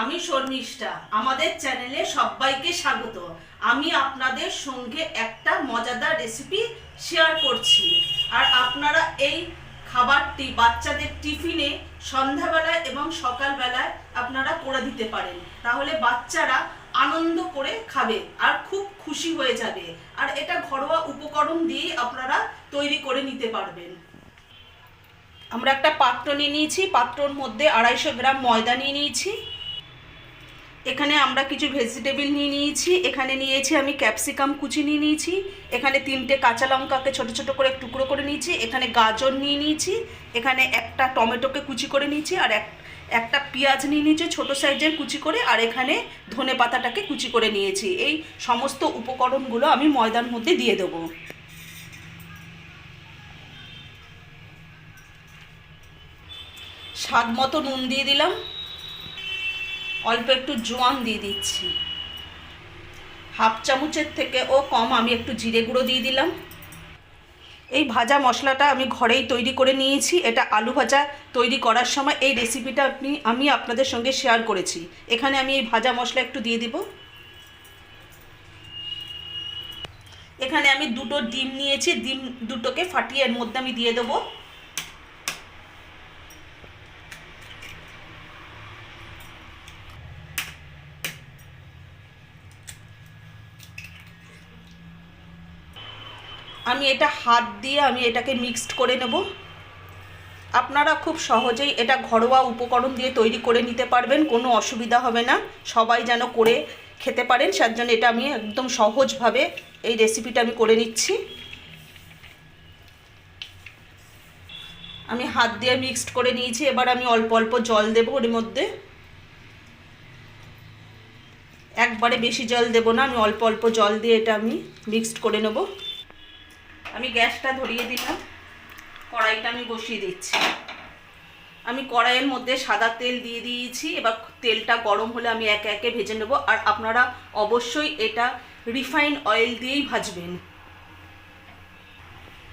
আমি শর্মিষ্ঠা, আমাদের চ্যানেলে সবাইকে স্বাগত। আমি আপনাদের সঙ্গে একটা মজাদার রেসিপি শেয়ার করছি। আর আপনারা এই খাবারটি বাচ্চাদের টিফিনে সন্ধ্যাবেলায় এবং সকালবেলায় আপনারা করে দিতে পারেন। তাহলে বাচ্চারা আনন্দ করে খাবে আর খুব খুশি হয়ে যাবে। আর এটা ঘরোয়া উপকরণ দিয়ে আপনারা তৈরি করে নিতে পারবেন। আমরা একটা পাত্র নিয়ে নিয়েছি, পাত্রর মধ্যে আড়াইশো গ্রাম ময়দা নিয়ে নিয়েছি। এখানে আমরা কিছু ভেজিটেবিল নিয়ে নিয়েছি, এখানে নিয়েছি আমি ক্যাপসিকাম কুচি নিয়ে নিয়েছি, এখানে তিনটে কাঁচা লঙ্কাকে ছোট ছোট করে টুকরো করে নিয়েছি, এখানে গাজর নিয়ে নিয়েছি, এখানে একটা টমেটোকে কুচি করে নিয়েছি আর এক, একটা পেঁয়াজ নিয়ে নিয়েছি ছোটো সাইজের কুচি করে আর এখানে ধনে পাতাটাকে কুচি করে নিয়েছি। এই সমস্ত উপকরণগুলো আমি ময়দার মধ্যে দিয়ে দেবো। স্বাদ মতো নুন দিয়ে দিলাম। অল্প একটু জোয়ান দিয়ে দিচ্ছি। হাফ চামচের থেকে ও কম আমি একটু জিরে গুঁড়ো দিয়ে দিলাম। এই ভাজা মশলাটা আমি ঘরেই তৈরি করে নিয়েছি। এটা আলু ভাজা তৈরি করার সময় এই রেসিপিটা আপনি, আমি আপনাদের সঙ্গে শেয়ার করেছি। এখানে আমি এই ভাজা মশলা একটু দিয়ে দিব। এখানে আমি দুটো ডিম নিয়েছি। ডিম দুটোকে ফাটিয়ে এর মধ্যে আমি দিয়ে দেবো। আমি এটা হাত দিয়ে আমি এটাকে মিক্সড করে নেব। আপনারা খুব সহজেই এটা ঘরোয়া উপকরণ দিয়ে তৈরি করে নিতে পারবেন, কোনো অসুবিধা হবে না। সবাই যেন করে খেতে পারেন যার জন্য এটা আমি একদম সহজভাবে এই রেসিপিটা আমি করে নিচ্ছি। আমি হাত দিয়ে মিক্সড করে নিয়েছি, এবার আমি অল্প অল্প জল দেবো ওর মধ্যে। একবারে বেশি জল দেবো না, আমি অল্প অল্প জল দিয়ে এটা আমি মিক্সড করে নেব। আমি গ্যাসটা ধরিয়ে দিলাম। কড়াইটা আমি বসিয়ে দিচ্ছি। আমি কড়াইয়ের মধ্যে সাদা তেল দিয়ে দিয়েছি। এবার তেলটা গরম হলে আমি একে একে ভেজে নেব। আর আপনারা অবশ্যই এটা রিফাইন অয়েল দিয়েই ভাজবেন।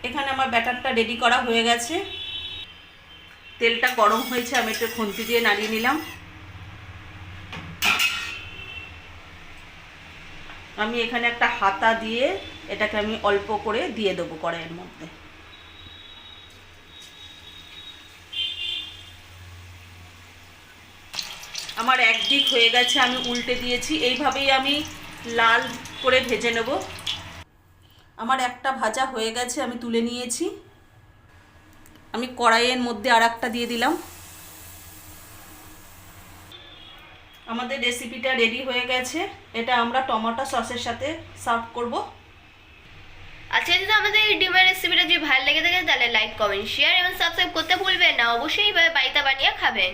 এখানে আমার ব্যাটারটা রেডি করা হয়ে গেছে। তেলটা গরম হয়েছে, আমি একটু খুন্তি দিয়ে নাড়িয়ে নিলাম। আমি এখানে একটা হাতা দিয়ে এটাকে আমি অল্প করে দিয়ে দেবো কড়াইয়ের মধ্যে। আমার একদিক হয়ে গেছে, আমি উল্টে দিয়েছি। এইভাবেই আমি লাল করে ভেজে নেব। আমার একটা ভাজা হয়ে গেছে, আমি তুলে নিয়েছি। আমি কড়াইয়ের মধ্যে আর একটা দিয়ে দিলাম। আমাদের রেসিপিটা রেডি হয়ে গেছে। এটা আমরা টমেটো সসের সাথে সার্ভ করব। আজকে যদি আমাদের এই ডিমের রেসিপিটা যদি ভালো লেগে থাকে, তাহলে লাইক কমেন্ট শেয়ার এবং সাবস্ক্রাইব করতে ভুলবেন না। অবশ্যই বাড়িতে বানিয়ে খাবেন।